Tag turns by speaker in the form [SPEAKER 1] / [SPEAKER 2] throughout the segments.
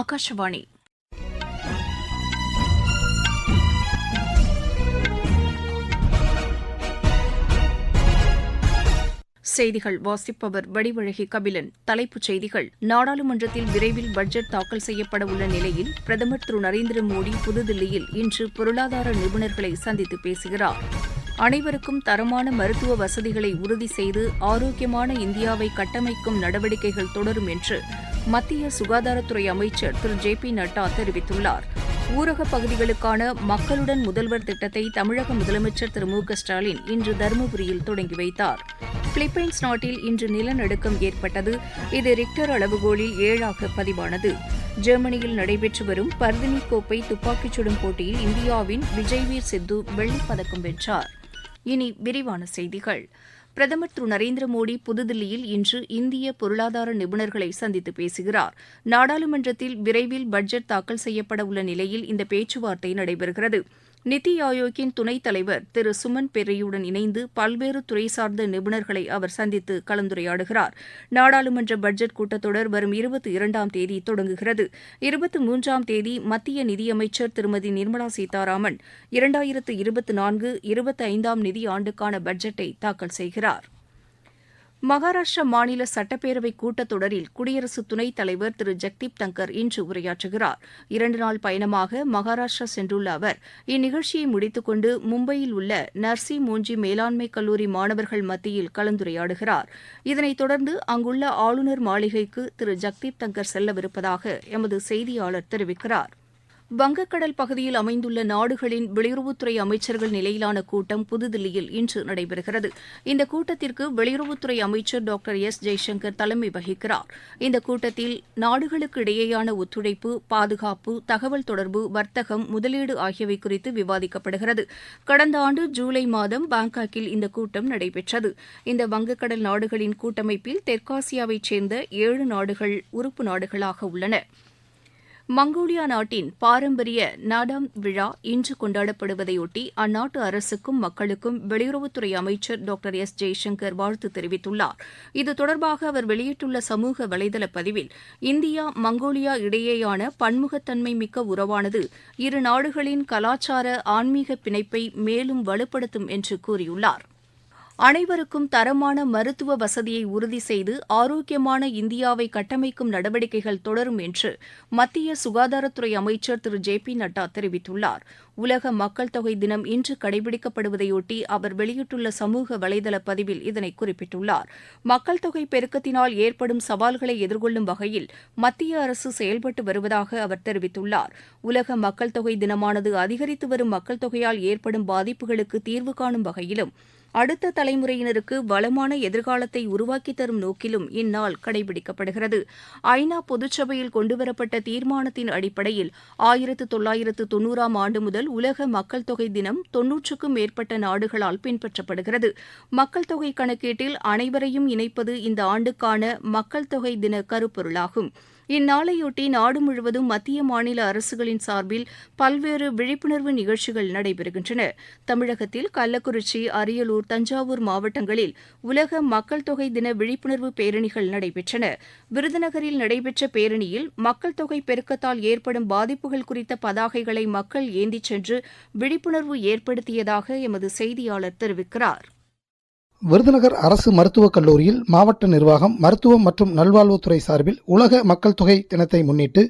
[SPEAKER 1] ஆகாஷவாணி செய்திகள் வாசிப்பவர் வடிவழகி கபிலன் தலைப்புச் செய்திகள் நாடாளுமன்றத்தில் விரைவில் பட்ஜெட் தாக்கல் செய்யப்பட உள்ள நிலையில் பிரதமர் திரு நரேந்திர மோடி புதுதில்லியில் இன்று பொருளாதார நிபுணர்களை சந்தித்து பேசுகிறார் அனைவருக்கும் தரமான மருத்துவ வசதிகளை உறுதி செய்து ஆரோக்கியமான இந்தியாவை கட்டமைக்கும் நடவடிக்கைகள் தொடரும் என்று மத்திய சுகாதாரத்துறை அமைச்சர் திரு ஜே பி நட்டா தெரிவித்துள்ளார் ஊரக பகுதிகளுக்கான மக்களுடன் முதல்வர் திட்டத்தை தமிழக முதலமைச்சர் திரு மு ஸ்டாலின் இன்று தருமபுரியில் தொடங்கி வைத்தார் பிலிப்பைன்ஸ் நாட்டில் இன்று நிலநடுக்கம் ஏற்பட்டது இது ரிக்டர் அளவுகோலில் ஏழாக பதிவானது ஜெர்மனியில் நடைபெற்று வரும் பர்தினி கோப்பை துப்பாக்கிச் சுடும் போட்டியில் இந்தியாவின் விஜய்வீர் சித்து வெள்ளிப்பதக்கம் பதக்கம் வென்றார் இனி விரிவான செய்திகள் பிரதமர் திரு நரேந்திர மோடி புதுதில்லியில் இன்று இந்திய பொருளாதார நிபுணர்களை சந்தித்து பேசுகிறார் நாடாளுமன்றத்தில் விரைவில் பட்ஜெட் தாக்கல் செய்யப்பட உள்ள நிலையில் இந்த பேச்சுவார்த்தை நடைபெறுகிறது நித்தி ஆயோக்கின் துணைத் தலைவர் திரு சுமன் பெரியுடன் இணைந்து பல்வேறு துறை சார்ந்த நிபுணர்களை அவர் சந்தித்து கலந்துரையாடுகிறார் நாடாளுமன்ற பட்ஜெட் கூட்டத்தொடர் வரும் இருபத்தி இரண்டாம் தேதி தொடங்குகிறது இருபத்தி மூன்றாம் தேதி மத்திய நிதியமைச்சர் திருமதி நிர்மலா சீதாராமன் இரண்டாயிரத்து இருபத்தி நான்கு இருபத்தி ஐந்தாம் நிதி ஆண்டுக்கான பட்ஜெட்டை தாக்கல் செய்கிறாா் மகாராஷ்டிரா மாநில சட்டப்பேரவை கூட்டத்தொடரில் குடியரசு துணைத் தலைவர் திரு ஜக்தீப் தங்கர் இன்று உரையாற்றுகிறார் இரண்டு நாள் பயணமாக மகாராஷ்டிரா சென்றுள்ள அவர் இந்நிகழ்ச்சியை முடித்துக்கொண்டு மும்பையில் உள்ள நர்சி மூஞ்சி மேலாண்மை கல்லூரி மாணவர்கள் மத்தியில் கலந்துரையாடுகிறார் இதனைத் தொடர்ந்து அங்குள்ள ஆளுநர் மாளிகைக்கு திரு ஜக்தீப் தங்கர் செல்லவிருப்பதாக எமது செய்தியாளர் தெரிவிக்கிறாா் வங்கக்கடல் பகுதியில் அமைந்துள்ள நாடுகளின் வெளியுறவுத்துறை அமைச்சர்கள் நிலையிலான கூட்டம் புதுதில்லியில் இன்று நடைபெறுகிறது இந்த கூட்டத்திற்கு வெளியுறவுத்துறை அமைச்சர் டாக்டர் எஸ் ஜெய்சங்கர் தலைமை வகிக்கிறார் இந்த கூட்டத்தில் நாடுகளுக்கு இடையேயான ஒத்துழைப்பு பாதுகாப்பு தகவல் தொடர்பு வர்த்தகம் முதலீடு ஆகியவை குறித்து விவாதிக்கப்படுகிறது கடந்த ஆண்டு ஜூலை மாதம் பாங்காக்கில் இந்த கூட்டம் நடைபெற்றது இந்த வங்கக்கடல் நாடுகளின் கூட்டமைப்பில் தெற்காசியாவைச் சேர்ந்த ஏழு நாடுகள் உறுப்பு நாடுகளாக உள்ளன மங்கோலியா நாட்டின் பாரம்பரிய நாடாம் விழா இன்று கொண்டாடப்படுவதையொட்டி அந்நாட்டு அரசுக்கும் மக்களுக்கும் வெளியுறவுத்துறை அமைச்சர் டாக்டர் எஸ் ஜெய்சங்கர் வாழ்த்து தெரிவித்துள்ளார் இது தொடர்பாக அவர் வெளியிட்டுள்ள சமூக வலைதள பதிவில் இந்தியா மங்கோலியா இடையேயான பன்முகத்தன்மை மிக்க உறவானது இரு நாடுகளின் கலாச்சார ஆன்மீக பிணைப்பை மேலும் வலுப்படுத்தும் என்று கூறியுள்ளாா் அனைவருக்கும் தரமான மருத்துவ வசதியை உறுதி செய்து ஆரோக்கியமான இந்தியாவை கட்டமைக்கும் நடவடிக்கைகள் தொடரும் என்று மத்திய சுகாதாரத்துறை அமைச்சர் திரு ஜே பி நட்டா தெரிவித்துள்ளார் உலக மக்கள் தொகை தினம் இன்று கடைபிடிக்கப்படுவதையொட்டி அவர் வெளியிட்டுள்ள சமூக வலைதள பதிவில் இதனை குறிப்பிட்டுள்ளார் மக்கள் தொகை பெருக்கத்தினால் ஏற்படும் சவால்களை எதிர்கொள்ளும் வகையில் மத்திய அரசு செயல்பட்டு வருவதாக அவர் தெரிவித்துள்ளார் உலக மக்கள் தொகை தினமானது அதிகரித்து வரும் மக்கள் தொகையால் ஏற்படும் பாதிப்புகளுக்கு தீர்வு காணும் வகையிலும் அடுத்த தலைமுறையினருக்கு வளமான எதிர்காலத்தை உருவாக்கி தரும் நோக்கிலும் இந்நாள் கடைபிடிக்கப்படுகிறது ஐநா பொதுச்சபையில் கொண்டுவரப்பட்ட தீர்மானத்தின் அடிப்படையில் ஆயிரத்து தொள்ளாயிரத்து தொன்னூறாம் ஆண்டு முதல் உலக மக்கள் தொகை தினம் தொன்னூற்றுக்கும் மேற்பட்ட நாடுகளால் பின்பற்றப்படுகிறது மக்கள் தொகை கணக்கீட்டில் அனைவரையும் இணைப்பது இந்த ஆண்டுக்கான மக்கள் தொகை தின கருப்பொருளாகும் இந்நாளையொட்டி நாடு முழுவதும் மத்திய மாநில அரசுகளின் சார்பில் பல்வேறு விழிப்புணர்வு நிகழ்ச்சிகள் நடைபெறுகின்றன தமிழகத்தில் கள்ளக்குறிச்சி அரியலூர் தஞ்சாவூர் மாவட்டங்களில் உலக மக்கள் தொகை தின விழிப்புணர்வு பேரணிகள் நடைபெற்றன விருதுநகரில் நடைபெற்ற பேரணியில் மக்கள் தொகை பெருக்கத்தால் ஏற்படும் பாதிப்புகள் குறித்த பதாகைகளை மக்கள் ஏந்திச் சென்று விழிப்புணர்வு ஏற்படுத்தியதாக எமது செய்தியாளர் தெரிவிக்கிறாா்
[SPEAKER 2] விருதுநகர் அரசு மருத்துவக் கல்லூரியில் மாவட்ட நிர்வாகம் மருத்துவம் மற்றும் நல்வாழ்வுத்துறை சார்பில் உலக மக்கள் தொகை தினத்தை முன்னிட்டு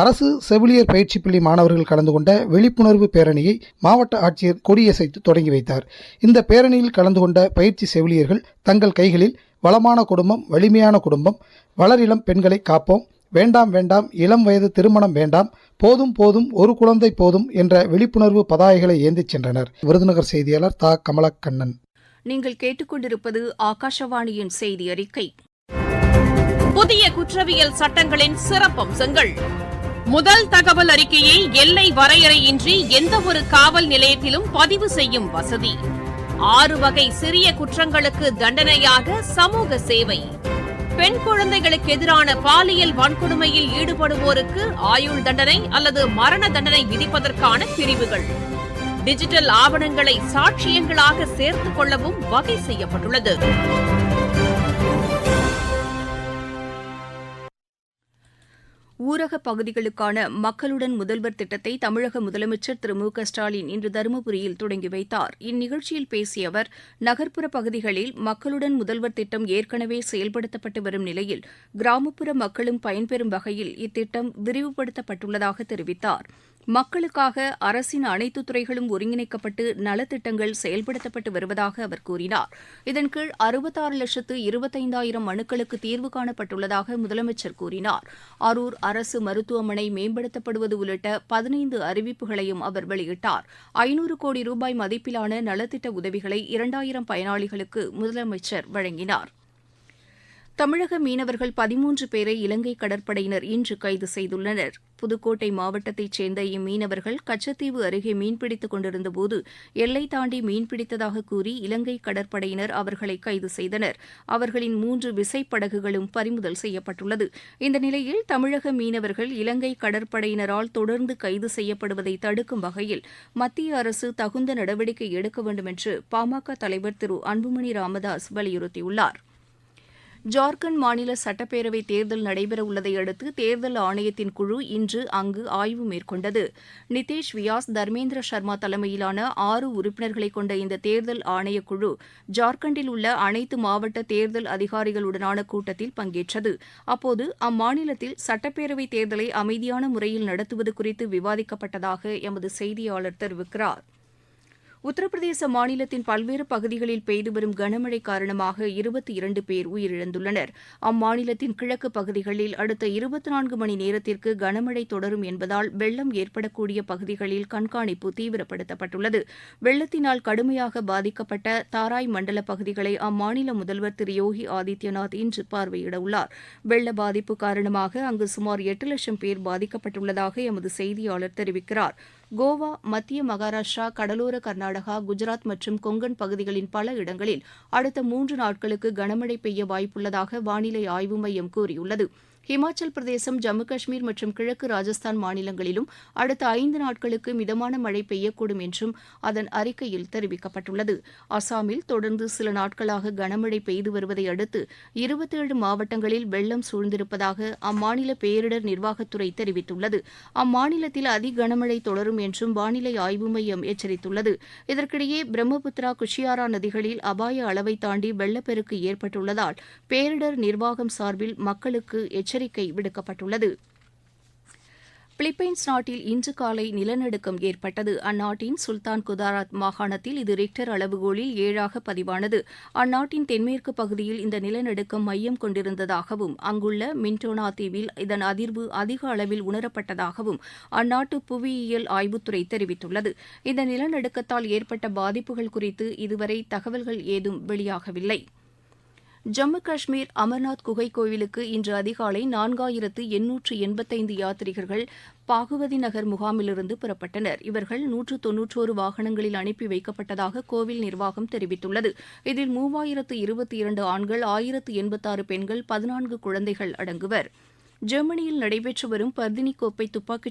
[SPEAKER 2] அரசு செவிலியர் பயிற்சி பள்ளி மாணவர்கள் கலந்து கொண்ட விழிப்புணர்வு பேரணியை மாவட்ட ஆட்சியர் கொடியசைத்து தொடங்கி வைத்தார் இந்த பேரணியில் கலந்து கொண்ட பயிற்சி செவிலியர்கள் தங்கள் கைகளில் வளமான குடும்பம் வலிமையான குடும்பம் வளரிளம் பெண்களை காப்போம் வேண்டாம் வேண்டாம் இளம் வயது திருமணம் வேண்டாம் போதும் போதும் ஒரு குழந்தை போதும் என்ற விழிப்புணர்வு பதாகைகளை ஏந்திச் சென்றனர் விருதுநகர் செய்தியாளர் தா கமலக்கண்ணன்
[SPEAKER 1] நீங்கள் கேட்டுக்கொண்டிருப்பது ஆகாஷவாணியின் செய்தி அறிக்கை புதிய குற்றவியல் சட்டங்களின் சிறப்பம்சங்கள் முதல் தகவல் அறிக்கையை எல்லை வரையறையின்றி எந்தவொரு காவல் நிலையத்திலும் பதிவு செய்யும் வசதி ஆறு வகை சிறிய குற்றங்களுக்கு தண்டனையாக சமூக சேவை பெண் குழந்தைகளுக்கு எதிரான பாலியல் வன்கொடுமையில் ஈடுபடுவோருக்கு ஆயுள் தண்டனை அல்லது மரண தண்டனை விதிப்பதற்கான பிரிவுகள் டிஜிட்டல் ஆவணங்களை சாட்சியங்களாக சேர்த்துக் கொள்ளவும் வகை செய்யப்பட்டுள்ளது ஊரக பகுதிகளுக்கான மக்களுடன் முதல்வர் திட்டத்தை தமிழக முதலமைச்சர் திரு மு க ஸ்டாலின் இன்று தருமபுரியில் தொடங்கி வைத்தார் இந்நிகழ்ச்சியில் பேசிய அவர் நகர்ப்புற பகுதிகளில் மக்களுடன் முதல்வர் திட்டம் ஏற்கனவே செயல்படுத்தப்பட்டு வரும் நிலையில் கிராமப்புற மக்களும் பயன்பெறும் வகையில் இத்திட்டம் விரிவுபடுத்தப்பட்டுள்ளதாக தெரிவித்தாா் மக்களுக்காக அரசின் அனைத்து துறைகளும் ஒருங்கிணைக்கப்பட்டு நலத்திட்டங்கள் செயல்படுத்தப்பட்டு வருவதாக அவர் கூறினார் இதன்கீழ் அறுபத்தாறு லட்சத்து இருபத்தைந்தாயிரம் மனுக்களுக்கு தீர்வு காணப்பட்டுள்ளதாக முதலமைச்சர் கூறினார் அரூர் அரசு மருத்துவமனை மேம்படுத்தப்படுவது உள்ளிட்ட பதினைந்து அறிவிப்புகளையும் அவர் வெளியிட்டார் ஐநூறு கோடி ரூபாய் மதிப்பிலான நலத்திட்ட உதவிகளை இரண்டாயிரம் பயனாளிகளுக்கு முதலமைச்சர் வழங்கினாா் தமிழக மீனவர்கள் பதிமூன்று பேரை இலங்கை கடற்படையினர் இன்று கைது செய்துள்ளனர் புதுக்கோட்டை மாவட்டத்தைச் சேர்ந்த இம்மீனவர்கள் கச்சத்தீவு அருகே மீன்பிடித்துக் கொண்டிருந்தபோது எல்லை தாண்டி மீன்பிடித்ததாக கூறி இலங்கை கடற்படையினர் அவர்களை கைது செய்தனர் அவர்களின் மூன்று விசைப்படகுகளும் பறிமுதல் செய்யப்பட்டுள்ளது இந்த நிலையில் தமிழக மீனவர்கள் இலங்கை கடற்படையினரால் தொடர்ந்து கைது செய்யப்படுவதை தடுக்கும் வகையில் மத்திய அரசு தகுந்த நடவடிக்கை எடுக்க வேண்டும் என்று பாமக தலைவர் திரு அன்புமணி ராமதாஸ் வலியுறுத்தியுள்ளாா் ஜார்க்கண்ட் மாநில சட்டப்பேரவை தேர்தல் நடைபெறவுள்ளதை அடுத்து தேர்தல் ஆணையத்தின் குழு இன்று அங்கு ஆய்வு மேற்கொண்டது நிதேஷ் வியாஸ் தர்மேந்திர சர்மா தலைமையிலான ஆறு உறுப்பினர்களை கொண்ட இந்த தேர்தல் ஆணையக்குழு ஜார்க்கண்டில் உள்ள அனைத்து மாவட்ட தேர்தல் அதிகாரிகளுடனான கூட்டத்தில் பங்கேற்றது அப்போது அம்மாநிலத்தில் சட்டப்பேரவை தேர்தலை அமைதியான முறையில் நடத்துவது குறித்து விவாதிக்கப்பட்டதாக எமது செய்தியாளர் தெரிவிக்கிறார் உத்தரப்பிரதேச மாநிலத்தின் பல்வேறு பகுதிகளில் பெய்து வரும் கனமழை காரணமாக இருபத்தி இரண்டு பேர் உயிரிழந்துள்ளனர் அம்மாநிலத்தின் கிழக்கு பகுதிகளில் அடுத்த இருபத்தி நான்கு மணி நேரத்திற்கு கனமழை தொடரும் என்பதால் வெள்ளம் ஏற்படக்கூடிய பகுதிகளில் கண்காணிப்பு தீவிரப்படுத்தப்பட்டுள்ளது வெள்ளத்தினால் கடுமையாக பாதிக்கப்பட்ட தாராய் மண்டல பகுதிகளை அம்மாநில முதல்வர் திரு யோகி ஆதித்யநாத் இன்று பார்வையிட உள்ளார் வெள்ள பாதிப்பு காரணமாக அங்கு சுமார் எட்டு லட்சம் பேர் பாதிக்கப்பட்டுள்ளதாக எமது செய்தியாளர் தெரிவிக்கிறார் கோவா மத்திய மகாராஷ்டிரா கடலோர கர்நாடகா குஜராத் மற்றும் கொங்கன் பகுதிகளின் பல இடங்களில் அடுத்த மூன்று நாட்களுக்கு கனமழை பெய்ய வாய்ப்புள்ளதாக வானிலை ஆய்வு மையம் கூறியுள்ளது ஹிமாச்சல் பிரதேசம் ஜம்மு காஷ்மீர் மற்றும் கிழக்கு ராஜஸ்தான் மாநிலங்களிலும் அடுத்த ஐந்து நாட்களுக்கு மிதமான மழை பெய்யக்கூடும் என்றும் அதன் அறிக்கையில் தெரிவிக்கப்பட்டுள்ளது அசாமில் தொடர்ந்து சில நாட்களாக கனமழை பெய்து வருவதை அடுத்து இருபத்தேழு மாவட்டங்களில் வெள்ளம் சூழ்ந்திருப்பதாக அம்மாநில பேரிடர் நிர்வாகத்துறை தெரிவித்துள்ளது அம்மாநிலத்தில் அதி கனமழை தொடரும் என்றும் வானிலை ஆய்வு மையம் எச்சரித்துள்ளது இதற்கிடையே பிரம்மபுத்திரா குஷியாரா நதிகளில் அபாய அளவை தாண்டி வெள்ளப்பெருக்கு ஏற்பட்டுள்ளதால் பேரிடர் நிர்வாகம் சார்பில் மக்களுக்கு எச்சரிக்கை எச்சரிக்கை விடுக்கப்பட்டுள்ளது பிலிப்பைன்ஸ் நாட்டில் இன்று காலை நிலநடுக்கம் ஏற்பட்டது அந்நாட்டின் சுல்தான் குதாராத் மாகாணத்தில் இது ரிக்டர் அளவுகோலில் ஏழாக பதிவானது அந்நாட்டின் தென்மேற்கு பகுதியில் இந்த நிலநடுக்கம் மையம் கொண்டிருந்ததாகவும் அங்குள்ள மின்டோனா தீவில் இதன் அதிர்வு அதிக அளவில் உணரப்பட்டதாகவும் அந்நாட்டு புவியியல் ஆய்வுத்துறை தெரிவித்துள்ளது இந்த நிலநடுக்கத்தால் ஏற்பட்ட பாதிப்புகள் குறித்து இதுவரை தகவல்கள் ஏதும் வெளியாகவில்லை ஜம்மு காஷ்மீர் அமர்நாத் குகை கோவிலுக்கு இன்று அதிகாலை நான்காயிரத்து எண்ணூற்று எண்பத்தைந்து யாத்ரிகர்கள் பாகுவதி நகர் முகாமிலிருந்து புறப்பட்டனர் இவர்கள் நூற்று தொன்னூற்றோரு வாகனங்களில் அனுப்பி வைக்கப்பட்டதாக கோவில் நிர்வாகம் தெரிவித்துள்ளது இதில் மூவாயிரத்து இருபத்தி இரண்டு ஆண்கள் ஆயிரத்து எண்பத்தாறு பெண்கள் பதினான்கு குழந்தைகள் அடங்குவர் ஜெர்மனியில் நடைபெற்று வரும் பர்தினி கோப்பை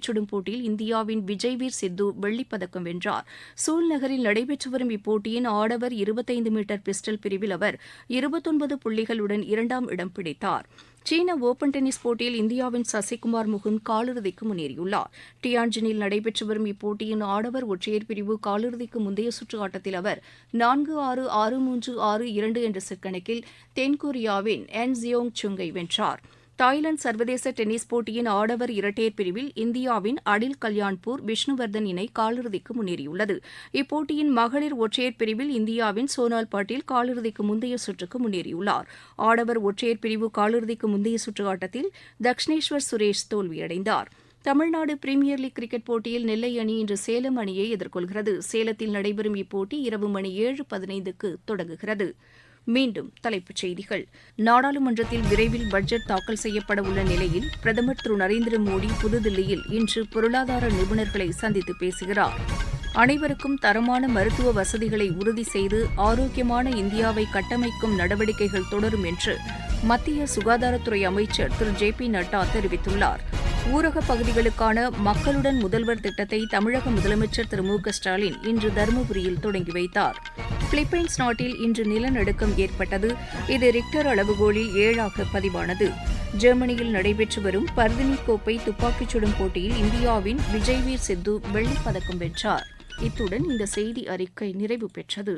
[SPEAKER 1] சுடும் போட்டியில் இந்தியாவின் விஜய்வீர் சித்து வெள்ளிப்பதக்கம் வென்றார் சூல் நகரில் நடைபெற்று வரும் இப்போட்டியின் ஆடவர் இருபத்தைந்து மீட்டர் பிஸ்டல் பிரிவில் அவர் இருபத்தொன்பது புள்ளிகளுடன் இரண்டாம் இடம் பிடித்தார் சீன ஒபன் டென்னிஸ் போட்டியில் இந்தியாவின் சசிகுமார் முகுந்த் காலிறுதிக்கு முன்னேறியுள்ளார் டியான்ஜினில் நடைபெற்று வரும் இப்போட்டியின் ஆடவர் ஒற்றையர் பிரிவு காலிறுதிக்கு முந்தைய சுற்று ஆட்டத்தில் அவர் நான்கு ஆறு ஆறு மூன்று ஆறு இரண்டு என்ற செட் கணக்கில் தென்கொரியாவின் என் ஜியோங் சுங்கை வென்றாா் தாய்லாந்து சர்வதேச டென்னிஸ் போட்டியின் ஆடவர் இரட்டையர் பிரிவில் இந்தியாவின் அடில் கல்யாண்பூர் விஷ்ணுவர்தன் இணை காலிறுதிக்கு முன்னேறியுள்ளது இப்போட்டியின் மகளிர் ஒற்றையர் பிரிவில் இந்தியாவின் சோனால் பாட்டீல் காலிறுதிக்கு முந்தைய சுற்றுக்கு முன்னேறியுள்ளார் ஆடவர் ஒற்றையர் பிரிவு காலிறுதிக்கு முந்தைய சுற்று ஆட்டத்தில் தக்ஷினேஸ்வர் சுரேஷ் தோல்வியடைந்தார் தமிழ்நாடு பிரீமியர் லீக் கிரிக்கெட் போட்டியில் நெல்லை அணி இன்று சேலம் அணியை எதிர்கொள்கிறது சேலத்தில் நடைபெறும் இப்போட்டி இரவு மணி ஏழு பதினைந்துக்கு தொடங்குகிறது மீண்டும் தலைப்புச் செய்திகள் நாடாளுமன்றத்தில் விரைவில் பட்ஜெட் தாக்கல் செய்யப்பட உள்ள நிலையில் பிரதமர் திரு நரேந்திர மோடி புதுதில்லியில் இன்று பொருளாதார நிபுணர்களை சந்தித்து பேசுகிறார் அனைவருக்கும் தரமான மருத்துவ வசதிகளை உறுதி செய்து ஆரோக்கியமான இந்தியாவை கட்டமைக்கும் நடவடிக்கைகள் தொடரும் என்று மத்திய சுகாதாரத்துறை அமைச்சர் திரு ஜே பி நட்டா தெரிவித்துள்ளார் ஊரக பகுதிகளுக்கான மக்களுடன் முதல்வர் திட்டத்தை தமிழக முதலமைச்சர் திரு மு க ஸ்டாலின் இன்று தருமபுரியில் தொடங்கி வைத்தார் பிலிப்பைன்ஸ் நாட்டில் இன்று நிலநடுக்கம் ஏற்பட்டது இது ரிக்டர் அளவுகோலில் ஏழாக பதிவானது ஜெர்மனியில் நடைபெற்று வரும் பர்தினி கோப்பை துப்பாக்கிச் சுடும் போட்டியில் இந்தியாவின் விஜய்வீர் சித்து வெள்ளிப்பதக்கம் பதக்கம் வென்றார் இத்துடன் இந்த செய்தி அறிக்கை நிறைவு பெற்றது